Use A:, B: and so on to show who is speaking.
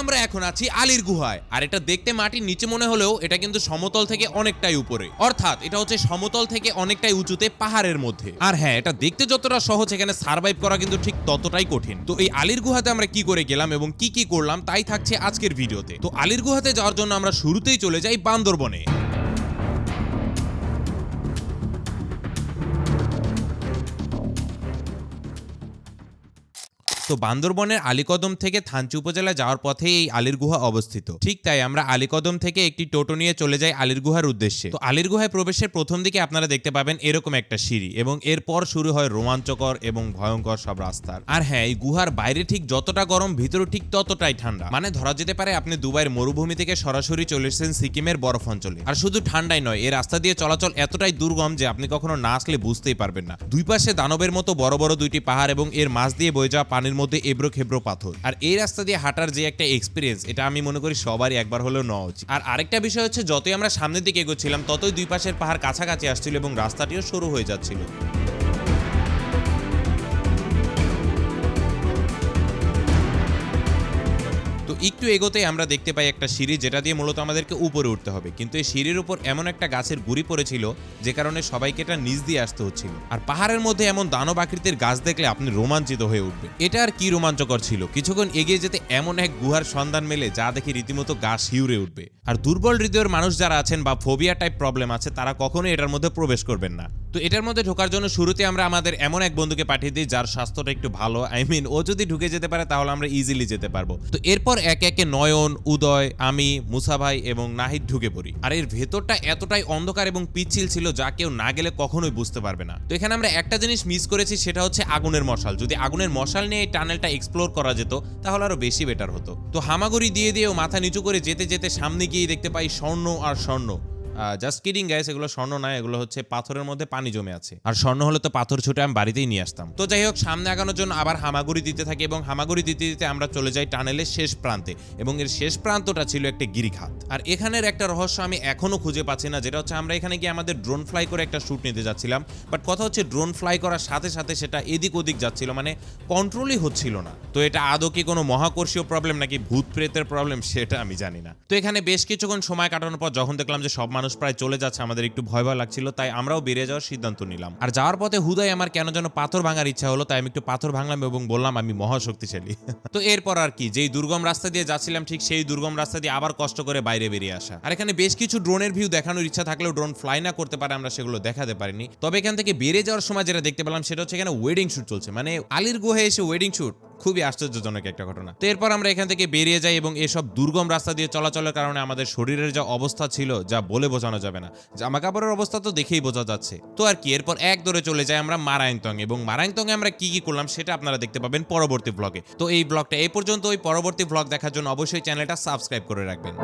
A: আমরা এখন আছি আলীর গুহায়। আর এটা দেখতে মাটির নিচে মনে হলেও এটা কিন্তু সমতল থেকে অনেকটাই উপরে। অর্থাৎ এটা হচ্ছে সমতল থেকে অনেকটাই উঁচুতে পাহাড়ের মধ্যে। আর হ্যাঁ এটা দেখতে যতটা সহজ, এখানে সার্ভাইভ করা কিন্তু ঠিক ততটাই কঠিন। তো এই আলীর গুহাতে আমরা কি করে গেলাম এবং কি কি করলাম, তাই থাকছে আজকের ভিডিওতে। তো আলীর গুহাতে যাওয়ার জন্য আমরা শুরুতেই চলে যাই বান্দরবনে। তো বান্দরবনের আলীকদম থেকে থানচি উপজেলা যাওয়ার পথে এই আলীর গুহা অবস্থিত। ঠিক তাই আমরা আলীকদম থেকে একটি টোটো নিয়ে চলে যাই আলীর গুহার উদ্দেশ্যে। তো আলীর গুহায় প্রবেশের প্রথম দিকে আপনারা দেখতে পাবেন এরকম একটা সিঁড়ি এবং এরপর শুরু হয় রোমাঞ্চকর এবং ভয়ঙ্কর সব রাস্তার। আর হ্যাঁ এই গুহার বাইরে ঠিক যতটা গরম ভিতরে ঠিক ততটাই ঠান্ডা। মানে ধরা যেতে পারে আপনি দুবাইয়ের মরুভূমি থেকে সরাসরি চলে এসেছেন সিকিমের বরফ অঞ্চলে। আর শুধু ঠান্ডাই নয়, এই রাস্তা দিয়ে চলাচল এতটাই দুর্গম যে আপনি কখনো না আসলে বুঝতেই পারবেন না। দুই পাশে দানবের মতো বড় বড় দুইটি পাহাড় এবং এর মাঝ দিয়ে বয়ে যাওয়া পানির মধ্যে এবড়ো খেবড়ো পাথর। আর এই রাস্তা দিয়ে হাঁটার যে একটা এক্সপিরিয়েন্স এটা আমি মনে করি সবারই একবার হলেও নেওয়া উচিত। আর আরেকটা বিষয় হচ্ছে, যতই আমরা সামনের দিকে এগোচ্ছিলাম, ততই দুই পাশের পাহাড় কাছাকাছি আসছিল এবং রাস্তাটিও সরু হয়ে যাচ্ছিল। একটু এগোতে আমরা দেখতে পাই একটা সিঁড়ি যেটা দিয়ে মূলত আমাদেরকে উপরে উঠতে হবে। কিন্তু এই সিঁড়ির উপর এমন একটা গাছের গুড়ি পড়েছিল যে কারণে সবাইকে এটা নিচ দিয়ে আসতে হচ্ছিল। আর পাহাড়ের মধ্যে এমন দানব আকৃতির গাছ দেখলে আপনি রোমাঞ্চিত হয়ে উঠবে এটা আর কি রোমাঞ্চকর ছিল? কিছুক্ষণ এগিয়ে যেতে এমন এক গুহার সন্ধান মেলে যা দেখে রীতিমতো গা শিউরে উঠবে। আর দুর্বল হৃদয়ের মানুষ যারা আছেন বা ফোবিয়া টাইপ প্রবলেম আছে, তারা কখনোই এটার মধ্যে প্রবেশ করবেন না। তো এটার মধ্যে ঢোকার জন্য শুরুতে আমরা আমাদের এমন এক বন্ধুকে পাঠিয়ে দিই, যার স্বাস্থ্যটা একটু ভালো। আই মিন ও যদি ঢুকে যেতে পারে, তাহলে আমরা ইজিলি যেতে পারব। তো এরপর একে একে নয়ন, উদয়, আমি, মুসা ভাই এবং নাহিদ ঢুকে পড়ি। আর এর ভেতরটা এতটাই অন্ধকার এবং পিচ্ছিল ছিল যা কেউ না গেলে কখনোই বুঝতে পারবে না। তো এখানে আমরা একটা জিনিস মিস করেছি, সেটা হচ্ছে আগুনের মশাল। যদি আগুনের মশাল নিয়ে এই টানেলটা এক্সপ্লোর করা যেত, তাহলে আরও বেশি বেটার হতো। তো হামাগুড়ি দিয়ে দিয়েও মাথা নিচু করে যেতে যেতে সামনে গিয়ে দেখতে পাই স্বর্ণ আর স্বর্ণ। জাস্ট কিডিং গাইস এগুলো স্বর্ণ নয় এগুলো হচ্ছে পাথরের মধ্যে পানি জমে আছে। আর স্বর্ণ হলে তো পাথর ছুটে আমি বাড়িতেই নিয়ে আসতাম। তো যাই হোক, সামনে আগানোর জন্য আবার হামাগুড়ি দিতে থাকি এবং হামাগুড়ি দিতে দিতে আমরা চলে যাই টানেলের শেষ প্রান্তে এবং এর শেষ প্রান্তটা ছিল একটা গিরিখাত। আর এখানের একটা রহস্য আমি এখনও খুঁজে পাচ্ছি না, যেটা হচ্ছে আমরা এখানে গিয়ে আমাদের ড্রোন ফ্লাই করে একটা শ্যুট নিতে যাচ্ছিলাম। বাট কথা হচ্ছে ড্রোন ফ্লাই করার সাথে সাথে সেটা এদিক ওদিক যাচ্ছিল মানে কন্ট্রোলই হচ্ছিল না। তো এটা আদৌ কি কোনো মহাকর্ষীয় প্রবলেম নাকি ভূত প্রেতের প্রবলেম সেটা আমি জানি না। তো এখানে বেশ কিছুক্ষণ সময় কাটানোর পর যখন দেখলাম যে সব মানুষ প্রায় চলে যাচ্ছে, আমাদের একটু ভয় ভয় লাগছিল, তাই আমরাও বেরিয়ে যাওয়ার সিদ্ধান্ত নিলাম। আর যাওয়ার পথে হুদায় আমার কেন যেন পাথর ভাঙার ইচ্ছা হলো, তাই আমি একটু পাথর ভাঙলাম এবং বললাম, আমি মহাশক্তিশালী। তো এরপর আর কি, যেই দুর্গম রাস্তা দিয়ে যাচ্ছিলাম, ঠিক সেই দুর্গম রাস্তা দিয়ে আবার কষ্ট করে বাইরে বেরিয়ে আসা। আর এখানে বেশ কিছু ড্রোনের ভিউ দেখানোর ইচ্ছা থাকলেও ড্রোন ফ্লাই না করতে পারে, আমরা সেগুলো দেখাতে পারিনি। তবে এখান থেকে বেরিয়ে যাওয়ার সময় যেটা দেখতে পেলাম, সেটা হচ্ছে এখানে ওয়েডিং শুট চলছে। মানে আলির গুহে এসে ওয়েডিং শুট খুবই আশ্চর্যজনক একটা ঘটনা। তো এরপর আমরা এখান থেকে বেরিয়ে যাই এবং এসব দুর্গম রাস্তা দিয়ে চলাচলের কারণে আমাদের শরীরের যা অবস্থা ছিল, যা বলে বোঝানো যাবে না। জামা কাপড়ের অবস্থা তো দেখেই বোঝা যাচ্ছে। তো আর কি, এরপর এক দৌড়ে চলে যাই আমরা মারায়ংতং এবং মারায়ংতং আমরা কি কি করলাম সেটা আপনারা দেখতে পাবেন পরবর্তী ব্লগে তো এই ব্লগটা এই পর্যন্ত ওই পরবর্তী ব্লগ দেখার জন্য অবশ্যই চ্যানেলটা সাবস্ক্রাইব করে রাখবেন।